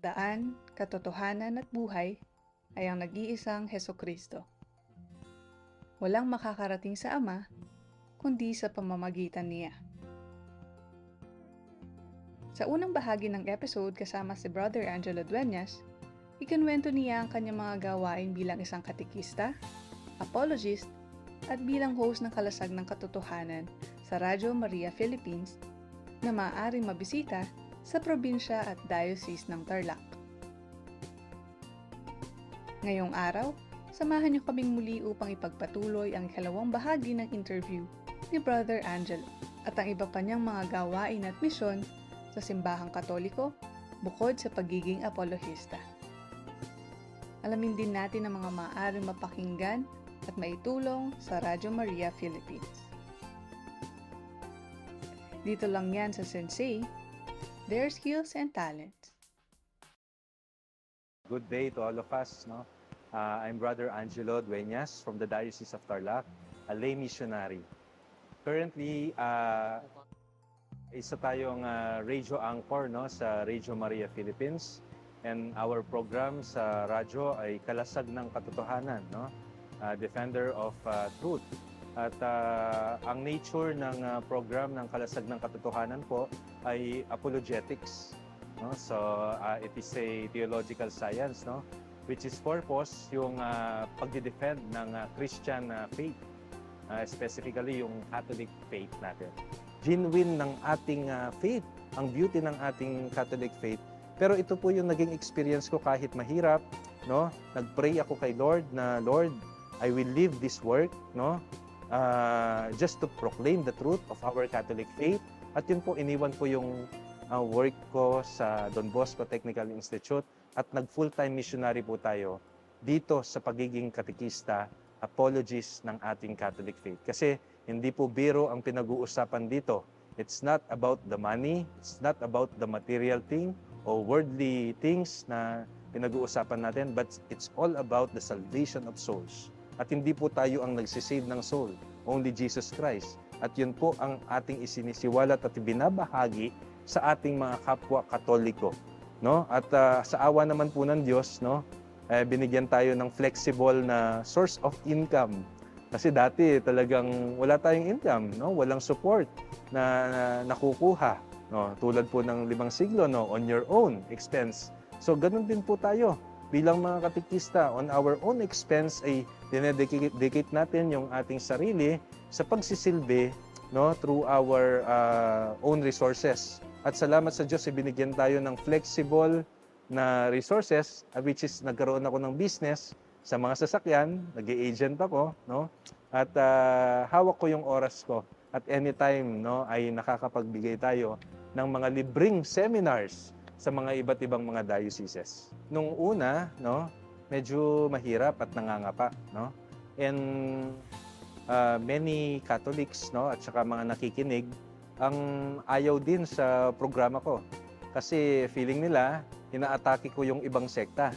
daan, katotohanan at buhay ay ang nag-iisang Heso Kristo. Walang makakarating sa Ama kundi sa pamamagitan niya. Sa unang bahagi ng episode kasama si Brother Angelo Dueñas, ikinwento niya ang kanyang mga gawain bilang isang katikista, apologist, at bilang host ng Kalasag ng Katotohanan sa Radyo Maria Philippines na maaaring mabisita sa probinsya at diocese ng Tarlac. Ngayong araw, samahan niyo kaming muli upang ipagpatuloy ang ikalawang bahagi ng interview ni Brother Angelo at ang iba pa niyang mga gawain at misyon sa simbahang katoliko bukod sa pagiging apologista. Alamin din natin ang mga maaaring mapakinggan at maitulong sa Radyo Maria Philippines. Dito lang yan sa Sensei, their skills and talents. Good day to all of us. No? Uh, I'm Brother Angelo Dueñas from the Diocese of Tarlac, a lay missionary. Currently, uh, isa tayong uh, radio anchor no, sa Radio Maria Philippines. And our program sa radyo ay Kalasag ng Katotohanan, no? Uh, Defender of uh, Truth. At uh, ang nature ng uh, program ng Kalasag ng Katotohanan po ay apologetics. No? So uh, it is a theological science no? which is purpose yung uh, pagde-defend ng uh, Christian uh, faith. Uh, specifically yung Catholic faith natin. Genuine ng ating uh, faith, ang beauty ng ating Catholic faith. Pero ito po yung naging experience ko kahit mahirap, no? Nag-pray ako kay Lord na Lord, I will live this work, no? Uh, just to proclaim the truth of our Catholic faith. At yun po, iniwan ko yung uh, work ko sa Don Bosco Technical Institute at nag-full-time missionary po tayo dito sa pagiging katikista, apologist ng ating Catholic faith. Kasi hindi po biro ang pinag-uusapan dito. It's not about the money, it's not about the material thing o worldly things na pinag-uusapan natin, but it's all about the salvation of souls. At hindi po tayo ang nagsisave ng soul, only Jesus Christ. At yun po ang ating isinisiwalat at binabahagi sa ating mga kapwa katoliko. No? At uh, sa awa naman po ng Diyos, no? eh, binigyan tayo ng flexible na source of income. Kasi dati talagang wala tayong income, no? walang support na, na nakukuha. No? Tulad po ng limang siglo, no? on your own expense. So ganun din po tayo bilang mga katikista on our own expense ay dinededicate natin yung ating sarili sa pagsisilbi no through our uh, own resources. At salamat sa Diyos, ibinigyan tayo ng flexible na resources uh, which is nagkaroon ako ng business sa mga sasakyan, nag-agent ako, no? At uh, hawak ko yung oras ko. At anytime, no, ay nakakapagbigay tayo ng mga libreng seminars sa mga iba't ibang mga dioceses. Nung una, no, medyo mahirap at nangangapa, no? And uh, many Catholics, no, at saka mga nakikinig, ang ayaw din sa programa ko. Kasi feeling nila, inaatake ko yung ibang sekta,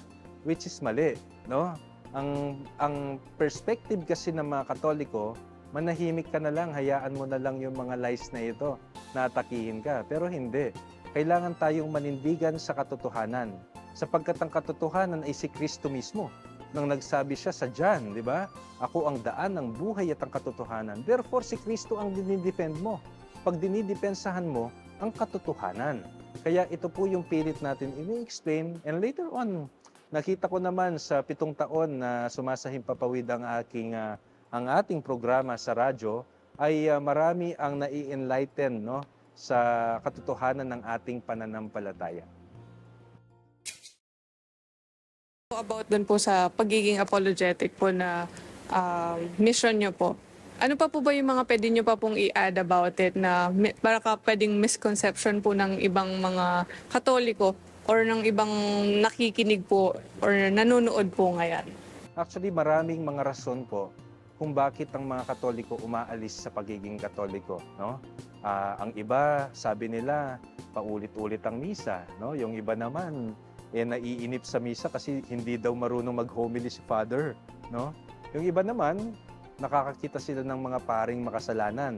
which is mali, no? Ang ang perspective kasi ng mga Katoliko, manahimik ka na lang, hayaan mo na lang yung mga lies na ito, na atakihin ka. Pero hindi. Kailangan tayong manindigan sa katotohanan. Sapagkat ang katotohanan ay si Kristo mismo. Nang nagsabi siya sa John, di ba? Ako ang daan ng buhay at ang katotohanan. Therefore, si Kristo ang dinidefend mo. Pag dinidepensahan mo, ang katotohanan. Kaya ito po yung pilit natin ini-explain and later on, nakita ko naman sa pitong taon na sumasahim papawid ang aking uh, ang ating programa sa radyo ay uh, marami ang nai-enlighten no sa katotohanan ng ating pananampalataya. About dun po sa pagiging apologetic po na uh, mission nyo po. Ano pa po ba yung mga pwede nyo pa pong i-add about it na para ka pwedeng misconception po ng ibang mga katoliko or ng ibang nakikinig po or nanonood po ngayon? Actually, maraming mga rason po kung bakit ang mga Katoliko umaalis sa pagiging Katoliko, no? Ah, ang iba, sabi nila, paulit-ulit ang misa, no? Yung iba naman, eh naiinip sa misa kasi hindi daw marunong mag-homily si Father, no? Yung iba naman, nakakakita sila ng mga paring makasalanan.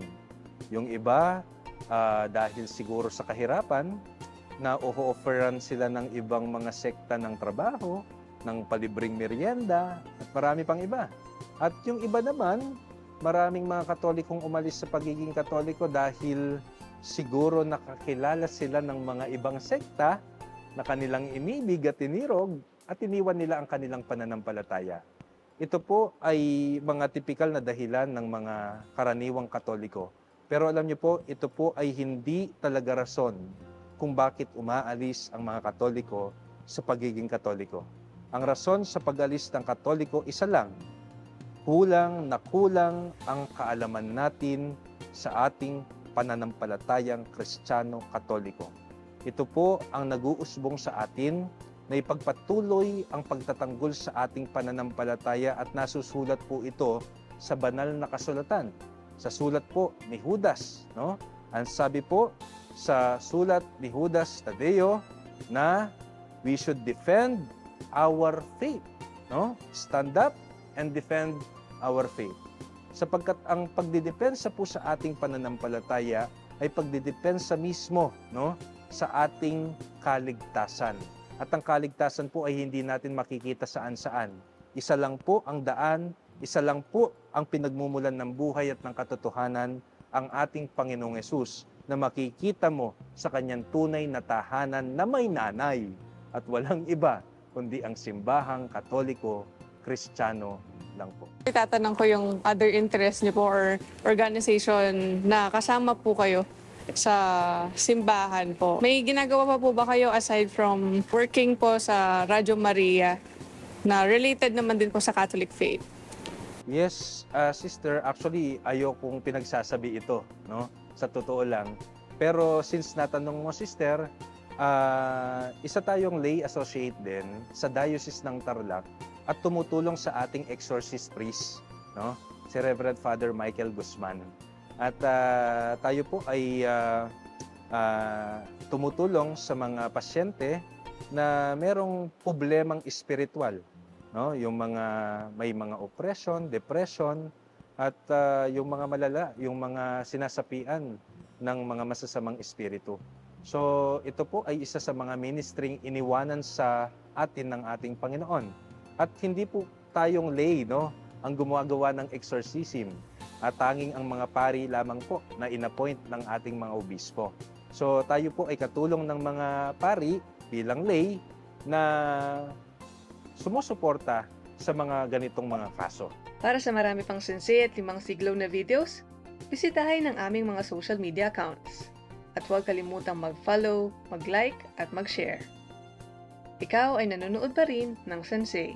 Yung iba, ah, dahil siguro sa kahirapan, na offeran sila ng ibang mga sekta ng trabaho, ng palibring merienda, at marami pang iba. At yung iba naman, maraming mga katolikong umalis sa pagiging katoliko dahil siguro nakakilala sila ng mga ibang sekta na kanilang inibig at inirog at iniwan nila ang kanilang pananampalataya. Ito po ay mga tipikal na dahilan ng mga karaniwang katoliko. Pero alam niyo po, ito po ay hindi talaga rason kung bakit umaalis ang mga katoliko sa pagiging katoliko. Ang rason sa pag-alis ng katoliko isa lang, kulang na kulang ang kaalaman natin sa ating pananampalatayang kristyano katoliko. Ito po ang nag-uusbong sa atin na ipagpatuloy ang pagtatanggol sa ating pananampalataya at nasusulat po ito sa banal na kasulatan. Sa sulat po ni Judas, no? Ang sabi po sa sulat ni Judas Tadeo na we should defend our faith, no? Stand up and defend our faith. Sapagkat ang pagdidepensa po sa ating pananampalataya ay pagdidepensa mismo, no? Sa ating kaligtasan. At ang kaligtasan po ay hindi natin makikita saan-saan. Isa lang po ang daan, isa lang po ang pinagmumulan ng buhay at ng katotohanan, ang ating Panginoong Yesus na makikita mo sa kanyang tunay na tahanan na may nanay at walang iba kundi ang simbahang katoliko, kristyano lang po. Itatanong ko yung other interest niyo po or organization na kasama po kayo sa simbahan po. May ginagawa pa po ba kayo aside from working po sa Radyo Maria na related naman din po sa Catholic faith? Yes, uh, sister, actually ayokong pinagsasabi ito, no? Sa totoo lang. Pero since natanong mo, sister, ah, isa tayong lay associate din sa Diocese ng Tarlac at tumutulong sa ating exorcist priest, no? Si Reverend Father Michael Guzman. At ah, tayo po ay ah, ah, tumutulong sa mga pasyente na merong problemang espiritual no yung mga may mga oppression, depression at ah, yung mga malala, yung mga sinasapian ng mga masasamang espiritu. So ito po ay isa sa mga ministering iniwanan sa atin ng ating Panginoon. At hindi po tayong lay no ang gumagawa ng exorcism. At tanging ang mga pari lamang po na inappoint ng ating mga obispo. So tayo po ay katulong ng mga pari bilang lay na sumusuporta sa mga ganitong mga kaso. Para sa marami pang sensei at limang siglaw na videos, bisitahin ang aming mga social media accounts. At huwag kalimutang mag-follow, mag-like at mag-share. Ikaw ay nanonood pa rin ng Sensei.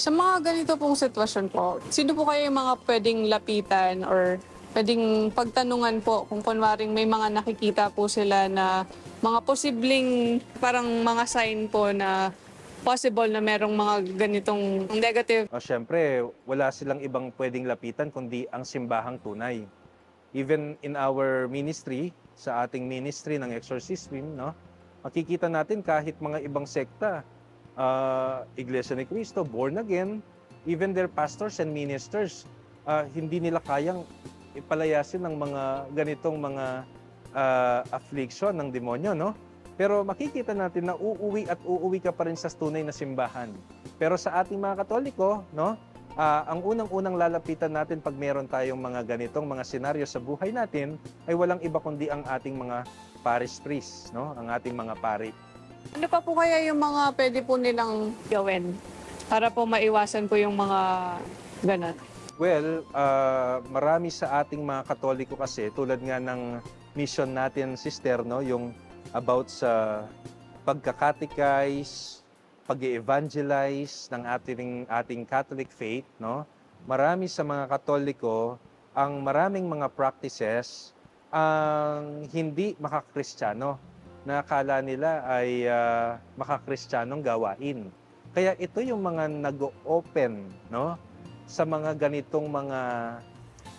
Sa mga ganito pong sitwasyon po, sino po kayo yung mga pwedeng lapitan or pwedeng pagtanungan po kung kunwaring may mga nakikita po sila na mga posibleng parang mga sign po na possible na merong mga ganitong negative O syempre, wala silang ibang pwedeng lapitan kundi ang simbahang tunay. Even in our ministry, sa ating ministry ng exorcism, no, makikita natin kahit mga ibang sekta, ah, Iglesia ni Cristo, born again, even their pastors and ministers, ah, hindi nila kayang ipalayasin ng mga ganitong mga ah, affliction ng demonyo, no? Pero makikita natin na uuwi at uuwi ka pa rin sa tunay na simbahan. Pero sa ating mga Katoliko, no, ah, ang unang-unang lalapitan natin pag meron tayong mga ganitong mga senaryo sa buhay natin ay walang iba kundi ang ating mga parish priest, no, ang ating mga pari. Ano pa po kaya yung mga pwede po nilang gawin para po maiwasan po yung mga ganun? Well, ah, marami sa ating mga Katoliko kasi tulad nga ng mission natin, sister, no, yung about sa pagkakatikais, pag-evangelize ng ating ating Catholic faith, no? Marami sa mga Katoliko ang maraming mga practices ang hindi makakristyano na akala nila ay ah, makakristyanong gawain. Kaya ito yung mga nag-open, no? sa mga ganitong mga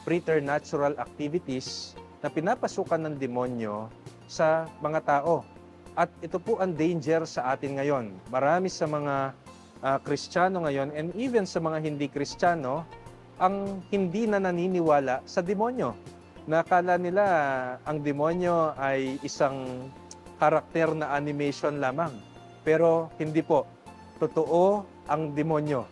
preternatural activities na pinapasukan ng demonyo sa mga tao. At ito po ang danger sa atin ngayon. Marami sa mga ah, Kristiyano ngayon and even sa mga hindi Kristiyano ang hindi na naniniwala sa demonyo. Nakala nila ang demonyo ay isang karakter na animation lamang. Pero hindi po. Totoo ang demonyo.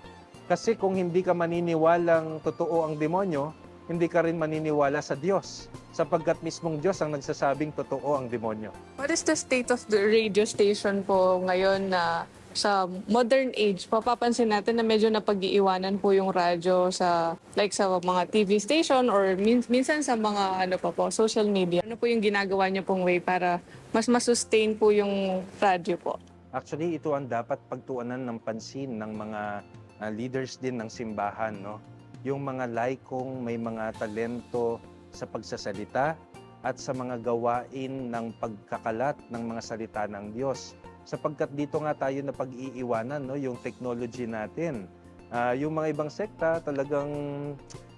Kasi kung hindi ka maniniwalang totoo ang demonyo, hindi ka rin maniniwala sa Diyos. Sapagkat mismong Diyos ang nagsasabing totoo ang demonyo. What is the state of the radio station po ngayon na sa modern age, papapansin natin na medyo napag-iiwanan po yung radyo sa like sa mga TV station or min- minsan sa mga ano pa po, social media. Ano po yung ginagawa niyo pong way para mas masustain po yung radyo po? Actually, ito ang dapat pagtuunan ng pansin ng mga ah, leaders din ng simbahan, no? Yung mga laikong may mga talento sa pagsasalita at sa mga gawain ng pagkakalat ng mga salita ng Diyos. Sapagkat dito nga tayo na pag-iiwanan, no? Yung technology natin. Ah, yung mga ibang sekta talagang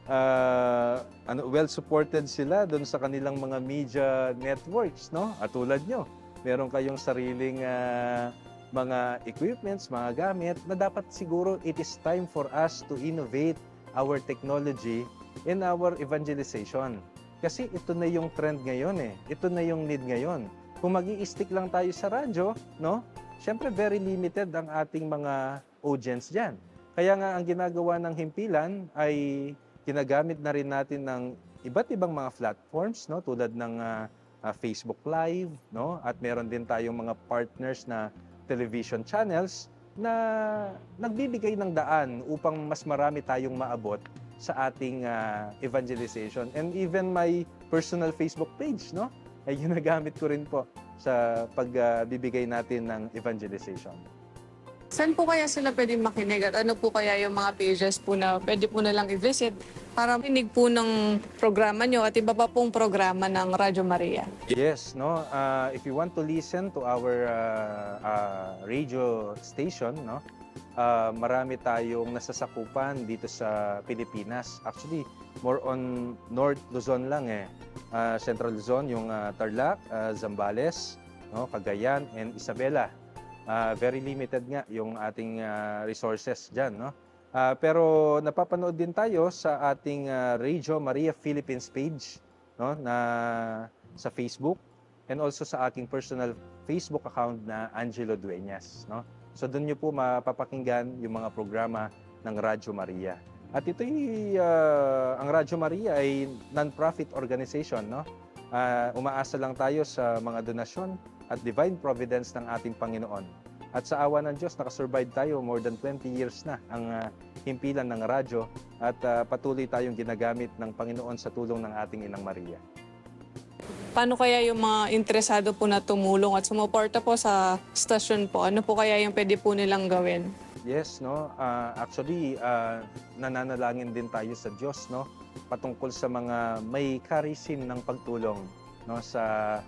ah, ano, well-supported sila doon sa kanilang mga media networks, no? At tulad nyo, meron kayong sariling ah, mga equipments, mga gamit na dapat siguro it is time for us to innovate our technology in our evangelization. Kasi ito na yung trend ngayon eh. Ito na yung need ngayon. Kung mag stick lang tayo sa radyo, no? Siyempre very limited ang ating mga audience diyan. Kaya nga ang ginagawa ng himpilan ay ginagamit na rin natin ng iba't ibang mga platforms, no? Tulad ng ah, ah, Facebook Live, no? At meron din tayong mga partners na television channels na nagbibigay ng daan upang mas marami tayong maabot sa ating ah, evangelization. And even my personal Facebook page, no? Ay ginagamit ko rin po sa pagbibigay natin ng evangelization. Saan po kaya sila pwede makinig at ano po kaya yung mga pages po na pwede po na lang i-visit para makinig po ng programa nyo at iba pa pong programa ng Radyo Maria? Yes, no. Uh, if you want to listen to our uh, uh, radio station, no, uh, marami tayong nasasakupan dito sa Pilipinas. Actually, more on North Luzon lang eh. Uh, Central Luzon, yung uh, Tarlac, uh, Zambales, no, Cagayan, and Isabela. Uh, very limited nga yung ating uh, resources dyan, no. Uh, pero napapanood din tayo sa ating uh, Radio Maria Philippines page no? Na sa Facebook and also sa aking personal Facebook account na Angelo Dueñas no? So doon niyo po mapapakinggan yung mga programa ng Radyo Maria. At ito ang Radyo Maria ay non-profit organization no Ah, umaasa lang tayo sa mga donasyon at divine providence ng ating Panginoon at sa awa ng Diyos nakasurvive tayo more than 20 years na ang ah, himpilan ng radyo at ah, patuloy tayong ginagamit ng Panginoon sa tulong ng ating Inang Maria. Paano kaya yung mga interesado po na tumulong at sumuporta po sa stasyon po? Ano po kaya yung pwede po nilang gawin? Yes, no. Ah, actually, ah, nananalangin din tayo sa Diyos, no, patungkol sa mga may karisim ng pagtulong, no, sa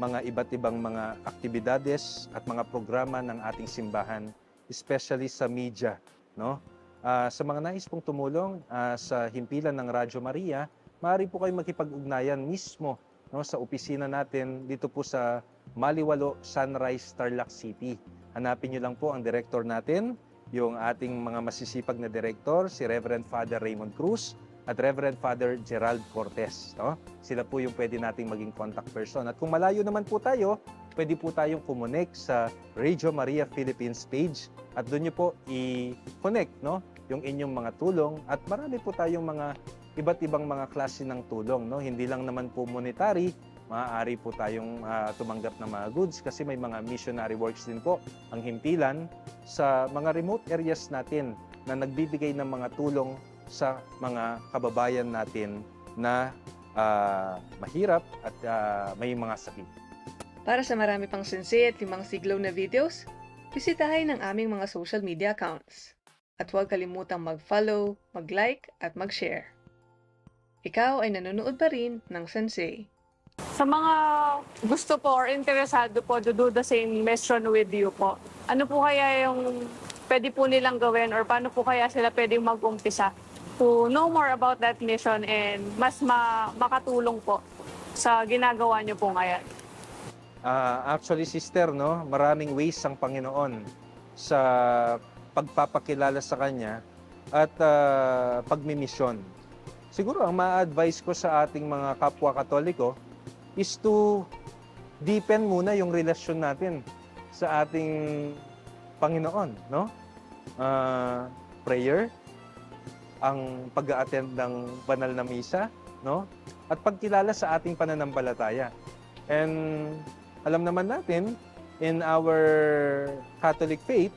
mga iba't ibang mga aktibidades at mga programa ng ating simbahan, especially sa media, no. Ah, sa mga nais pong tumulong ah, sa himpilan ng Radyo Maria, maaari po kayo makipag-ugnayan mismo no, sa opisina natin dito po sa Maliwalo, Sunrise, Tarlac City. Hanapin niyo lang po ang director natin, yung ating mga masisipag na director, si Reverend Father Raymond Cruz at Reverend Father Gerald Cortez. No? Sila po yung pwede nating maging contact person. At kung malayo naman po tayo, pwede po tayong kumonek sa Radio Maria Philippines page at doon niyo po i-connect no? yung inyong mga tulong at marami po tayong mga iba't ibang mga klase ng tulong. No? Hindi lang naman po monetary, maaari po tayong ah, tumanggap ng mga goods kasi may mga missionary works din po ang himpilan sa mga remote areas natin na nagbibigay ng mga tulong sa mga kababayan natin na ah, mahirap at ah, may mga sakit. Para sa marami pang sensei at limang siglaw na videos, bisitahin ang aming mga social media accounts. At huwag kalimutang mag-follow, mag-like at mag-share. Ikaw ay nanonood pa rin ng Sensei. Sa mga gusto po or interesado po to do the same mission with you po, ano po kaya yung pwede po nilang gawin or paano po kaya sila pwedeng mag-umpisa to know more about that mission and mas ma- makatulong po sa ginagawa niyo po ngayon? Ah, actually, sister, no, maraming ways ang Panginoon sa pagpapakilala sa Kanya at ah, pagmimisyon. Siguro, ang ma-advise ko sa ating mga kapwa katoliko is to deepen muna yung relasyon natin sa ating Panginoon, no? Ah, prayer, ang pag-attend ng banal na misa, no? At pagkilala sa ating pananampalataya. And alam naman natin, in our Catholic faith,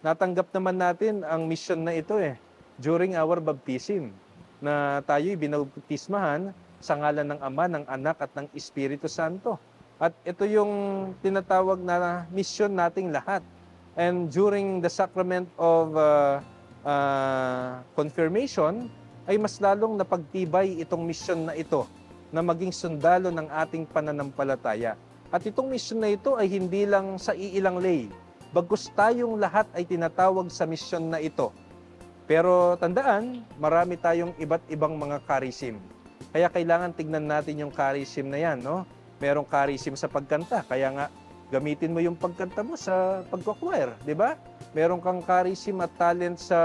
natanggap naman natin ang mission na ito eh, during our baptism, na tayo'y binautismahan sa ngalan ng Ama, ng Anak at ng Espiritu Santo. At ito yung tinatawag na mission nating lahat. And during the sacrament of uh, uh, confirmation, ay mas lalong napagtibay itong mission na ito na maging sundalo ng ating pananampalataya. At itong mission na ito ay hindi lang sa iilang lay. Bagkus tayong lahat ay tinatawag sa mission na ito. Pero tandaan, marami tayong iba't ibang mga karisim. Kaya kailangan tignan natin yung karisim na yan, no? Merong karisim sa pagkanta, kaya nga gamitin mo yung pagkanta mo sa pagko-choir, di ba? Meron kang karisim at talent sa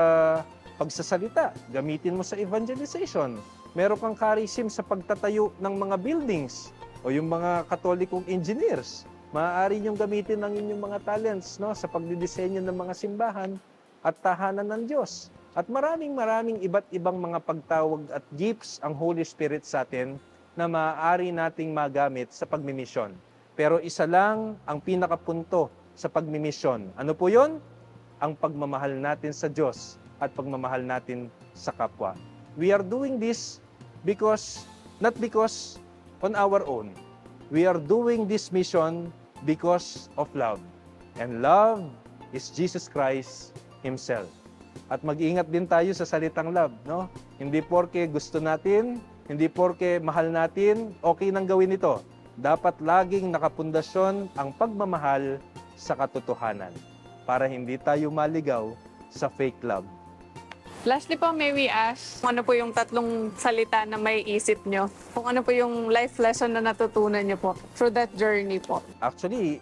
pagsasalita, gamitin mo sa evangelization. Meron kang karisim sa pagtatayo ng mga buildings o yung mga katolikong engineers. Maaari niyong gamitin ang inyong mga talents no, sa pagdidisenyo ng mga simbahan at tahanan ng Diyos. At maraming maraming iba't ibang mga pagtawag at gifts ang Holy Spirit sa atin na maaari nating magamit sa pagmimisyon. Pero isa lang ang pinakapunto sa pagmimisyon. Ano po yon? Ang pagmamahal natin sa Diyos at pagmamahal natin sa kapwa. We are doing this because, not because on our own. We are doing this mission because of love. And love is Jesus Christ Himself. At mag-ingat din tayo sa salitang love, no? Hindi porke gusto natin, hindi porke mahal natin, okay nang gawin ito. Dapat laging nakapundasyon ang pagmamahal sa katotohanan para hindi tayo maligaw sa fake love. Lastly po, may we ask, ano po yung tatlong salita na may isip nyo? Kung ano po yung life lesson na natutunan nyo po through that journey po? Actually,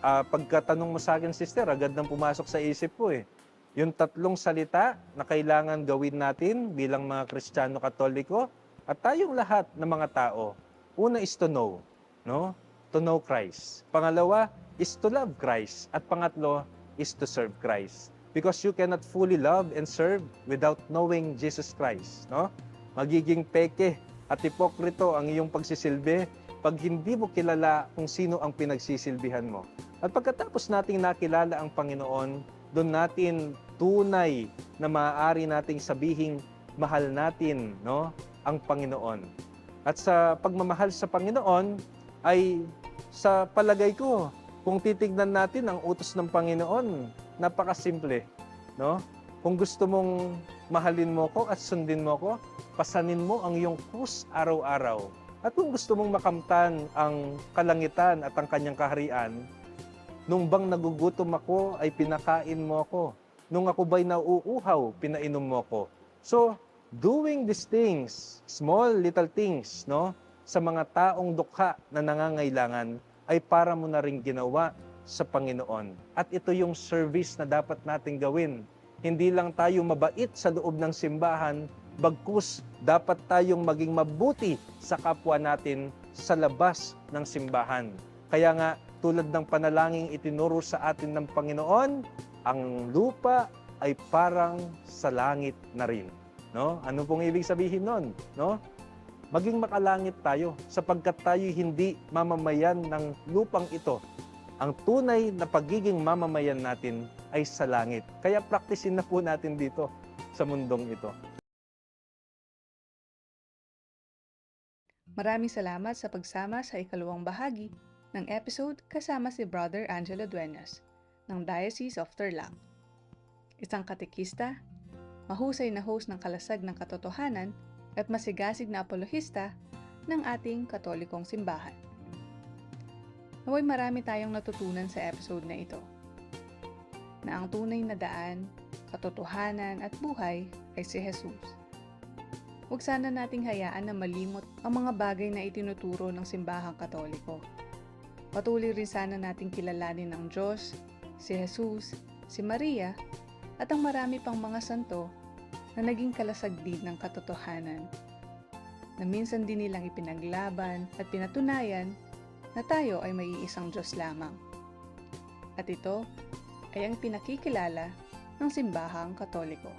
ah, pagkatanong mo sa akin, sister, agad nang pumasok sa isip ko eh. Yung tatlong salita na kailangan gawin natin bilang mga Kristiyano Katoliko at tayong lahat ng mga tao. Una is to know, no? To know Christ. Pangalawa is to love Christ. At pangatlo is to serve Christ. Because you cannot fully love and serve without knowing Jesus Christ, no? Magiging peke at hipokrito ang iyong pagsisilbi pag hindi mo kilala kung sino ang pinagsisilbihan mo. At pagkatapos nating nakilala ang Panginoon, doon natin tunay na maaari nating sabihing mahal natin no ang Panginoon. At sa pagmamahal sa Panginoon ay sa palagay ko kung titignan natin ang utos ng Panginoon, napakasimple, no? Kung gusto mong mahalin mo ko at sundin mo ko, pasanin mo ang iyong krus araw-araw. At kung gusto mong makamtan ang kalangitan at ang kanyang kaharian, nung bang nagugutom ako ay pinakain mo ako. Nung ako ba'y nauuhaw, pinainom mo ako. So, doing these things, small little things, no, sa mga taong dukha na nangangailangan, ay para mo na rin ginawa sa Panginoon. At ito yung service na dapat nating gawin. Hindi lang tayo mabait sa loob ng simbahan, bagkus dapat tayong maging mabuti sa kapwa natin sa labas ng simbahan. Kaya nga, tulad ng panalangin itinuro sa atin ng Panginoon, ang lupa ay parang sa langit na rin. No? Ano pong ibig sabihin nun? No? Maging makalangit tayo sapagkat tayo hindi mamamayan ng lupang ito. Ang tunay na pagiging mamamayan natin ay sa langit. Kaya praktisin na po natin dito sa mundong ito. Maraming salamat sa pagsama sa ikalawang bahagi ng episode kasama si Brother Angelo Duenas ng Diocese of Tarlac. Isang katekista, mahusay na host ng kalasag ng katotohanan at masigasig na apologista ng ating katolikong simbahan. Naway marami tayong natutunan sa episode na ito. Na ang tunay na daan, katotohanan at buhay ay si Jesus. Huwag sana nating hayaan na malimot ang mga bagay na itinuturo ng simbahang katoliko. Patuloy rin sana nating kilalanin ang Diyos, si Jesus, si Maria, at ang marami pang mga santo na naging kalasag din ng katotohanan, na minsan din nilang ipinaglaban at pinatunayan na tayo ay may iisang Diyos lamang. At ito ay ang pinakikilala ng simbahang katoliko.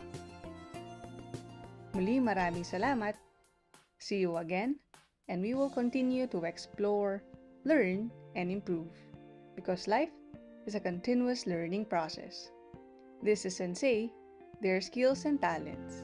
Muli maraming salamat. See you again and we will continue to explore, learn, and improve because life is a continuous learning process. This is Sensei, their skills and talents.